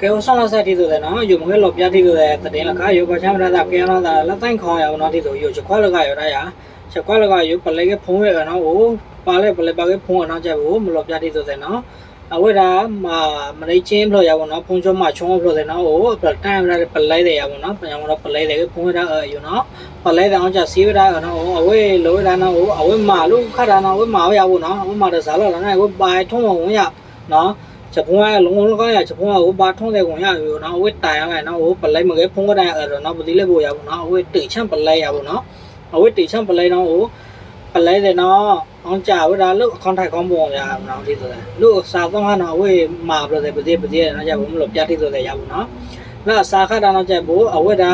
ကဲဟောဆောင်လာစားတီးဆိုတဲ့နော်ယူမခဲလောပြတီးဆိုတဲ့တဲ့လကယူပါချမ်းရတာကဲရတာလက်တိုင်းခေါင်းရအောင်နော်တီးဆိုယူချခွာလကရတာရချခွာလကယူပလဲကဖုံးရနော်ဟိုပါလဲပလဲပါကဖုံးရနော်ချက်ဘူးမလောပြတီးဆိုတဲ့နော်အဝဲတာမမရိချင်းဖလို့ရပါတော့ဖုံးချုံမချုံဖလို့တဲ့နော်ဟိုပလတိုင်းရတဲ့ပလဲတဲ့ရပါတော့ပြန်တော့ပလဲတဲ့ဖုံးရတာယူနော်ပလဲတဲ့အောင်ချစီးရတာနော်ဟိုအဝဲလိုရတာနော်ဟိုအဝဲမာလို့ခတ်တာနော်အဝဲမာရပါနော်အဝဲမာတဲ့ဇာလောလာနော်ဟိုပိုင်ထုံးဝင်ရနော် ချက်ဖုံးကလုံးလုံးကောင်းရချက်ဖုံးကဟိုဘာထုံးတဲ့ကုန်ရပြီနော်အဝဲတိုင်ရလိုက်နော်ဟိုပလိုက်မကဲဖုံးကတိုင်အဲ့တော့နော်ပတိလက်ဖို့ရဘူးနော်အဝဲတိတ်ချမ်းပလိုက်ရဘူးနော်အဝဲတိတ်ချမ်းပလိုက်နော်ဟိုပလိုက်တယ်နော်အောင်ကြဝဒါလို့အကောင့်ထိုက်ကောင်းပုံရအောင်နော်ဒီဆိုတယ်လို့စာတော့ဟာနော်အဝဲမာပြတယ်ပတိပတိနော်ကြဘူးမလို့ပြတိဆိုတယ်ရဘူးနော်နော်စာခတာနော်ကြဘူးအဝဲဒါ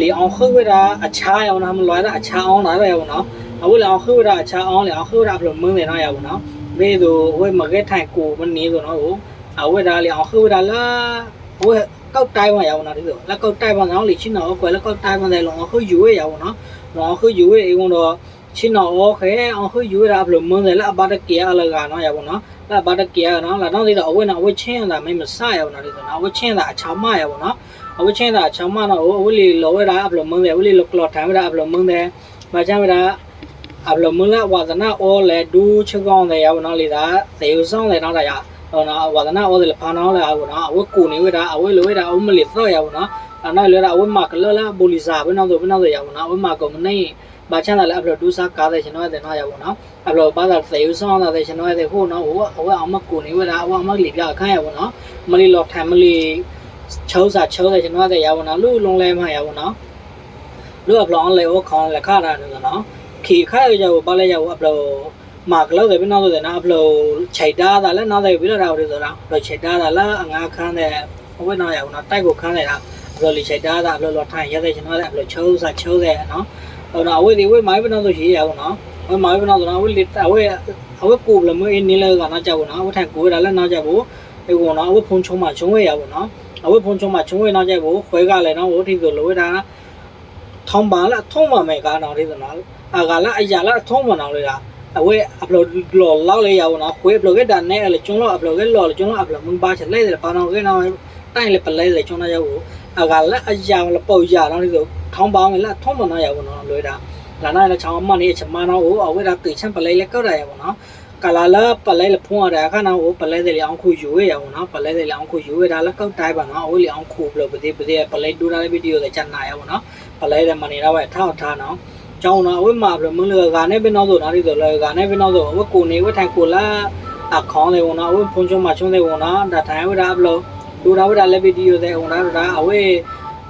လီအောင်ခွေတာအခြားရောနော်မလွားတာအခြားအောင်လာရဘူးနော်အဝဲလအောင်ခွေတာအခြားအောင်လေအောင်ခွေတာဘလို့မင်းတယ်နော်ရဘူးနော် ဘေးသူအဝဲမကဲထိုင်ကိုမနေဆိုနော်ဟို အဝဲဒါလေအောင်ခဝဒါလာဝဲကောက်တိုင်းမှာရအောင်နော်ဒီလိုလက်ကောက်တိုင်းမှာနော်လေချင်းတော့ကွယ်လက်ကောက်တိုင်းမှာလည်းလောအခုယူရရအောင်နော်လောအခုယူရအေးကတော့ချင်းတော့โอเคအောင်ခုယူရဘလို့မွန်းတယ်လက်အပါတကီအလကနော်ရပါနော်လက်အပါတကီရနော်လာတော့ဒီတော့အဝဲနော်အဝဲချင်းရတာမင်းမဆရအောင်နော်ဒီဆိုနော်အဝဲချင်းတာအချောင်းမရပါနော်အဝဲချင်းတာအချောင်းမနော်အဝဲလေလောဝဲတာဘလို့မွန်းတယ်အဝဲလေလောကလောထိုင်တာဘလို့မွန်းတယ်ဘာချမ်းတာ အဘလို့မွန်းလာဝါဒနာအော်လေဒူချကောင်းတယ်ရပါနော်လေဒါသေုံဆောင်တယ်နော်ဒါရဟောနော်ဝါဒနာဩတယ်ဖာနောလာဘူးနော်အဝဲကိုနေဝဲတာအဝဲလိုဝဲတာအဝဲမလီတော့ရဘူးနော်အနောက်လေတာအဝဲမကလလာဘူလီစာဘယ်နောက်တော့ဘယ်နောက်တော့ရဘူးနော်အဝဲမကုံနေဘာချမ်းလာလဲအပလောဒူစာကားတဲ့ကျွန်တော်တဲ့နော်ရဘူးနော်အပလောပါတာသေယူဆောင်တာတဲ့ကျွန်တော်တဲ့ဟိုနော်ဟိုအဝဲအောင်မကိုနေဝဲတာအဝဲအမလီပြခန့်ရဘူးနော်မလီလော်ထိုင်မလီချောစာချောတဲ့ကျွန်တော်တဲ့ရဘူးနော်လူလုံးလဲမှရဘူးနော်လူအပလောလေဩခေါင်းလက်ခတာနော် ခီခါရကြဘူးပါလဲရဘူးအပလောမာကလောက်တယ်ပြီးနောက်တော့နားဘလို့ခြိုက်တာဒါလည်းနောက်တယ်ပြီးတော့တာလို့ဆိုတာဘလို့ခြိုက်တာဒါလည်းအငါခန်းတဲ့ဘဝနောက်ရအောင်နော်တိုက်ကိုခန်းနေတာဘလို့လီခြိုက်တာဒါဘလို့လောထိုင်ရတဲ့ကျွန်တော်လည်းဘလို့ချိုးစားချိုးတဲ့နော်ဟိုတော့အဝေးဒီဝေးမိုင်းဘနောက်ဆိုရေးရအောင်နော်ဝေးမိုင်းဘနောက်ဆိုတော့အဝေးလီအဝေးအဝေးကိုဘလမင်းနေလဲကနောက်ကြဘူးနော်အဝေးထိုင်ကိုဒါလည်းနောက်ကြဘူးဒီကောနော်အဝေးဖုန်ချုံမှာချုံဝဲရဘူးနော်အဝေးဖုန်ချုံမှာချုံဝဲနောက်ကြဘူးခွဲကလည်းနော်ဟိုဒီဆိုလိုဝဲတာထောင်းပါလားထုံးပါမယ်ကားနော်ဒီဆိုနော် အာကလည်းအရာလည်းထုံးမနော်လေလားအဝဲ upload လောလောက်လေရအောင်နော်ခွေ upload ကတာနဲ့လေကျွန်တော် upload ကလောလေကျွန်တော် upload မပါချလိုက်တယ်ပါတော့ကနော်တိုင်းလေပလဲလေကျွန်တော်ရောက်ဘူးအကလည်းအရာလပေါ့ရတော့ဒီဆိုထောင်းပေါင်းလေထုံးမနော်ရဘူးနော်လွယ်တာလာနာလည်းချောင်းမနေချမနော်ဟိုအဝဲတာတေချမ်းပလဲလေကောက်တာရပါနော်ကလာလာပလဲလေဖုံးရတာခါနော်ဟိုပလဲတယ်လေအောင်ခုယူရရအောင်နော်ပလဲတယ်လေအောင်ခုယူရတာလည်းကောက်တိုင်းပါနော်အဝဲလေအောင်ခုဘလို့ပသေးပသေးပလဲဒူတာလေဗီဒီယိုလေချန်နာရပါနော်ပလဲတယ်မနေတော့ပဲထောက်ထားနော် ကျောင်းတော့အဝိမာဘလမင်းလကနဲ့ဘယ်နောက်ဆိုနားရီဆိုလကနဲ့ဘယ်နောက်ဆိုအဝကိုနေဝထိုင်ကိုလာအခေါင်းလေဝန်တော့အဝဖုန်ချုံမှာချုံလေဝန်တော့ဒါထိုင်ဝဒါဘလို့ဒူဒါဝဒါလက်ဗီဒီယိုတဲ့ဝန်တော့ဒါအဝေး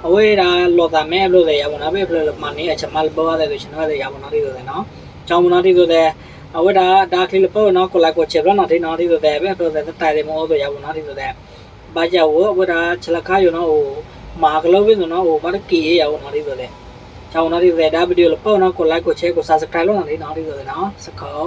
အဝေးဒါလောတာမဲဘလို့လေရဝန်တော့ပဲဘလို့မနေအချမလဘောတဲ့ဆိုရှင်တော့ရဝန်တော့ဒီဆိုတဲ့နော်ကျောင်းမနော်ဒီဆိုတဲ့အဝေးဒါဒါခလီပေါ်နော်ကိုလိုက်ကိုချက်တော့နော်ဒီနော်ဒီဆိုတဲ့ပဲဘလို့တဲ့တိုင်တယ်မောဆိုရဝန်တော့ဒီဆိုတဲ့ဘာကြောဝဝဒါချလခါယောနော်ဟိုမာကလောပဲဆိုနော်ဟိုဘာကီရရဝန်တော့ဒီဆိုတဲ့ ချောင်းနာဒီဝေဒါဗီဒီယိုလပေါ့နော်ကို like ကို share ကို subscribe လုပ်နေနော်ဒီဆိုတော့နော်စကော